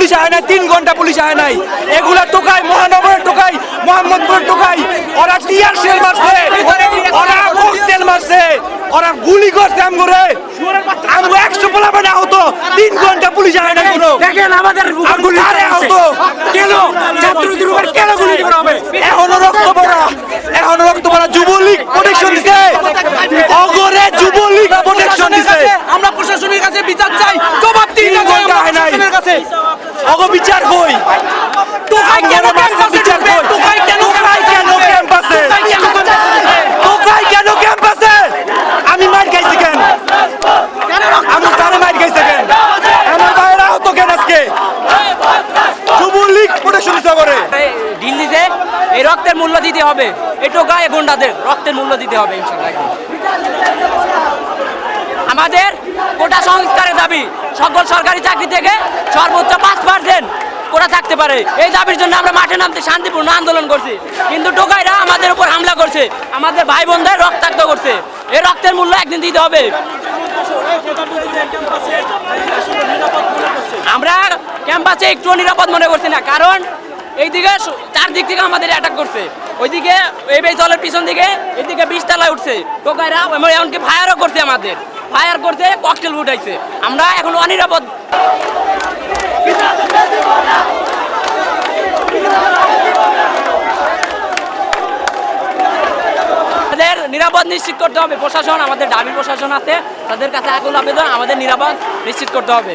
Police আয় নাই তিন ঘণ্টা পুলিশ আয় নাই। এগুলা টোকাই মহানগরের টোকাই মোহাম্মদপুরের টোকাই ওরা টিয়ার সেল মারছে ওরা ককটেল মারছে ওরা গুলি করছে আমগরে আমগো একশো পোলা মানে আহত তিন ঘণ্টা পুলিশ আয় নাই কোনো। দেখেন আমাদের কারে করা আহত? কেন ছাত্রদের উপর কেন গুলি করা হবে এখনও রক্ত পড়া এখনও রক্ত পড়া যুবলীগ প্রোটেকশন দিছে অগরে যুবলীগ প্রোটেকশন দিছে আমরা প্রশাসনের কাছে বিচার চাই জবাব দিতে তিন চাই ঘণ্টা আমরা হয় নাই। প্রশাসনের কাছে অগ বিচার কই টোকাই কেন বিচার? কই টোকাই কেন টোকাই কেন ক্যাম্পাসে? টোকাই কেন ক্যাম্পাসে? আমি মার খাইছি কেন? আমি তারে মার খাইছে কেন? আমার ভাইরা আহত কেন আজকে? যুবলীগ প্রোটেকশন করে দিল্লিতে এই রক্তের মূল্য দিতে হবে। এটো গায়ে গুন্ডাদের রক্তের মূল্য দিতে হবে ইনশাল্লাহ আমাদের কোটা সংস্কারের দাবি, সকল সরকারি চাকরি থেকে সর্বোচ্চ পাঁচ পার্সেন্ট কোটা থাকতে পারে। এই দাবির জন্য আমরা মাঠে নামতে শান্তিপূর্ণ আন্দোলন করছি। কিন্তু টোকাইরা আমাদের উপর হামলা করছে, আমাদের ভাই বোনদের রক্তাক্ত করছে। এই রক্তের মূল্য একদিন দিতে হবে। আমরা ক্যাম্পাসে একটু নিরাপদ মনে করছি না, কারণ এইদিকে চারদিক থেকে আমাদের অ্যাটাক করছে। ওইদিকে এই বেতলের পিছন দিকে এদিকে বিশতলায় উঠছে। টোকাইরা এমনকি ফায়ারও করছে আমাদের। ফায়ার করতে ককটেল উঠাইছে আমরা এখন অনিরাপদ। নিরাপদ নিশ্চিত করতে হবে। প্রশাসন, আমাদের দাবি প্রশাসন আছে। তাদের কাছে আকুল আবেদন, আমাদের নিরাপদ নিশ্চিত করতে হবে।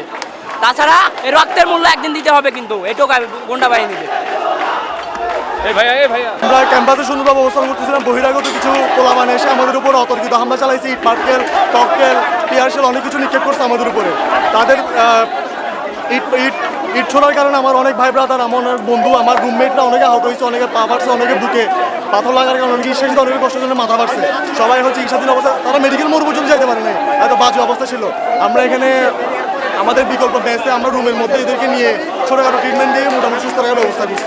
তাছাড়া এই রক্তের মূল্য একদিন দিতে হবে কিন্তু, এটুকু গুন্ডা বাহিনীতে আমরা ক্যাম্পাসে সুন্দরভাবে অবস্থান করতেছিলাম। বহিরাগত কিছু পোলাবান এসে আমাদের উপর অতর্কিত হামলা চালাইছে, ইট পাটকেল ককটেল টিয়ারশেল অনেক কিছু নিক্ষেপ করছে আমাদের উপরে। তাদের ইট ইট ইট ছোড়ার কারণে আমার অনেক ভাই ব্রাদার আমার অনেক বন্ধু, আমার রুমমেটরা অনেকে আহত হয়েছে, অনেকে পা ফাটছে অনেকে বুকে পাথর লাগার কারণে, অনেকে চিকিৎসা অনেক কষ্টের জন্য মাথা ফাটছে সবাই এখন চিকিৎসাধীন অবস্থা, তারা মেডিকেল মোড় পর্যন্ত যেতে পারে নাই। এত বাজে অবস্থা ছিল। আমরা এখানে আমাদের বিকল্প বেসে আমরা রুমের মধ্যে এদেরকে নিয়ে ছোটোখাটো ট্রিটমেন্ট দিয়ে মোটামুটি সুস্থ রাখার ব্যবস্থা করছি।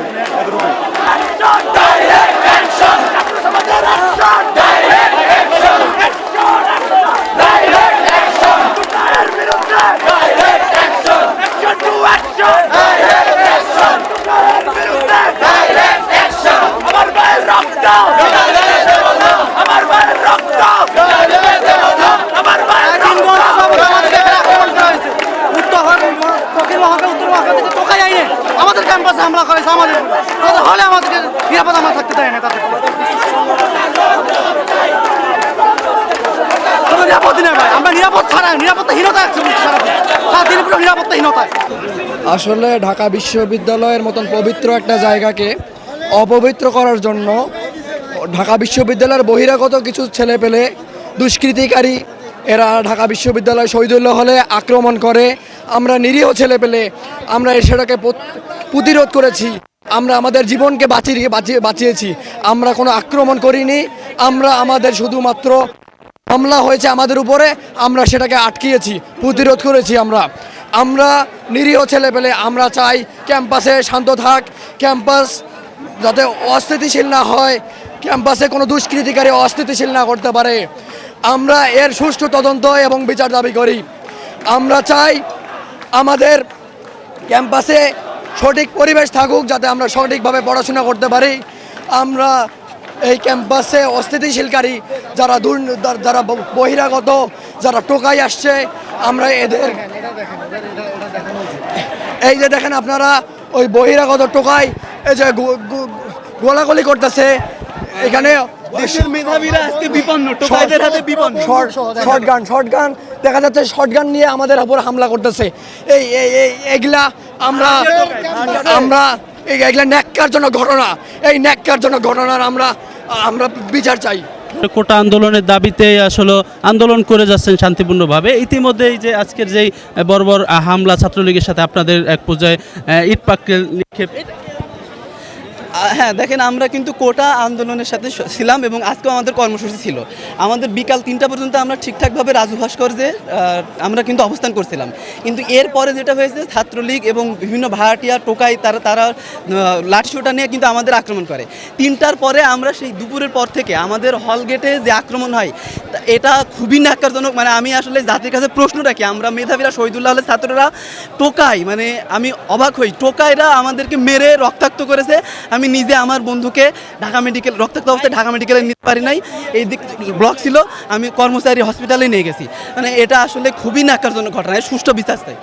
ক্যাম্পাসে হামলা করেছে আমাদের তাদের হলে আমাদেরকে নিরাপদ আমরা থাকতে চাই না তাদের। কোনো নেই ভাই, আমরা নিরাপদ ছাড়া নিরাপত্তাহীনতা নিরাপত্তাহীনতায়। আসলে ঢাকা বিশ্ববিদ্যালয়ের মতন পবিত্র একটা জায়গাকে অপবিত্র করার জন্য ঢাকা বিশ্ববিদ্যালয়ের বহিরাগত কিছু ছেলে পেলে দুষ্কৃতিকারী এরা ঢাকা বিশ্ববিদ্যালয় শহীদুল্লাহ হলে আক্রমণ করে। আমরা নিরীহ ছেলে পেলে আমরা সেটাকে প্রতিরোধ করেছি। আমরা আমাদের জীবনকে বাঁচিয়ে বাঁচিয়ে, বাঁচিয়েছি। আমরা কোনো আক্রমণ করিনি। আমরা আমাদের শুধুমাত্র হামলা হয়েছে আমাদের উপরে, আমরা সেটাকে আটকিয়েছি, প্রতিরোধ করেছি আমরা। আমরা নিরীহ ছেলে পেলে আমরা চাই ক্যাম্পাসে শান্ত থাক। ক্যাম্পাস যাতে অস্থিতিশীল না হয়। ক্যাম্পাসে কোনো দুষ্কৃতিকারী অস্থিতিশীল না করতে পারে। আমরা এর সুষ্ঠু তদন্ত এবং বিচার দাবি করি আমরা চাই আমাদের ক্যাম্পাসে সঠিক পরিবেশ থাকুক যাতে আমরা সঠিকভাবে পড়াশোনা করতে পারি আমরা এই ক্যাম্পাসে অস্থিতিশীলকারী যারা দুর যারা- বহিরাগত যারা টোকাই আসছে আমরা এদের এই যে দেখেন আপনারা ওই বহিরাগত টোকাই এই যে গোলাগুলি করতেছে এখানে দেশের মেধাবীরা আজকে বিপন্ন টোকাইদের হাতে বিপন্ন। Short gun short gun. দেখা যাচ্ছে শর্ট গান নিয়ে আমাদের উপর হামলা করতেছে। এই এই এই এগুলা আমরা আমরা এই এগুলা ন্যাক্কার জন্য ঘটনা। এই ন্যাক্কার জন্য ঘটনার আমরা আমরা বিচার চাই। কোটা আন্দোলনের দাবিতে আসলে আন্দোলন করে যাচ্ছেন শান্তিপূর্ণভাবে। ইতিমধ্যে এই যে আজকের যেই বর্বর হামলা ছাত্রলীগের সাথে আপনাদের এক পর্যায়ে ইট পাক্কেল নিক্ষেপ হ্যাঁ দেখেন, আমরা কিন্তু কোটা আন্দোলনের সাথে ছিলাম এবং আজকেও আমাদের কর্মসূচি ছিল। আমাদের বিকাল তিনটা পর্যন্ত আমরা ঠিকঠাকভাবে রাজু ভাস্কর্যে আমরা কিন্তু অবস্থান করছিলাম। কিন্তু এরপরে যেটা হয়েছে, ছাত্রলীগ এবং বিভিন্ন ভাড়াটিয়া টোকাই, তারা তারা লাঠিসোঁটা নিয়ে কিন্তু আমাদের আক্রমণ করে। তিনটার পরে আমরা সেই দুপুরের পর থেকে আমাদের হল গেটে যে আক্রমণ হয় এটা খুবই ন্যাক্কারজনক। মানে আমি আসলে জাতির কাছে প্রশ্ন রাখি আমরা মেধাবীরা, শহীদুল্লাহ হলের ছাত্ররা, টোকাই মানে আমি অবাক হই, টোকাইরা আমাদেরকে মেরে রক্তাক্ত করেছে। আমি নিজে আমার বন্ধুকে ঢাকা মেডিকেল, রক্তাক্ত অবস্থায় ঢাকা মেডিকেলে নিতে পারি নাই। এই দিক ব্লক ছিল, আমি কর্মচারী হসপিটালে নিয়ে গেছি। মানে এটা আসলে খুবই নাকারজনক ঘটনা এর সুষ্ঠু চাই।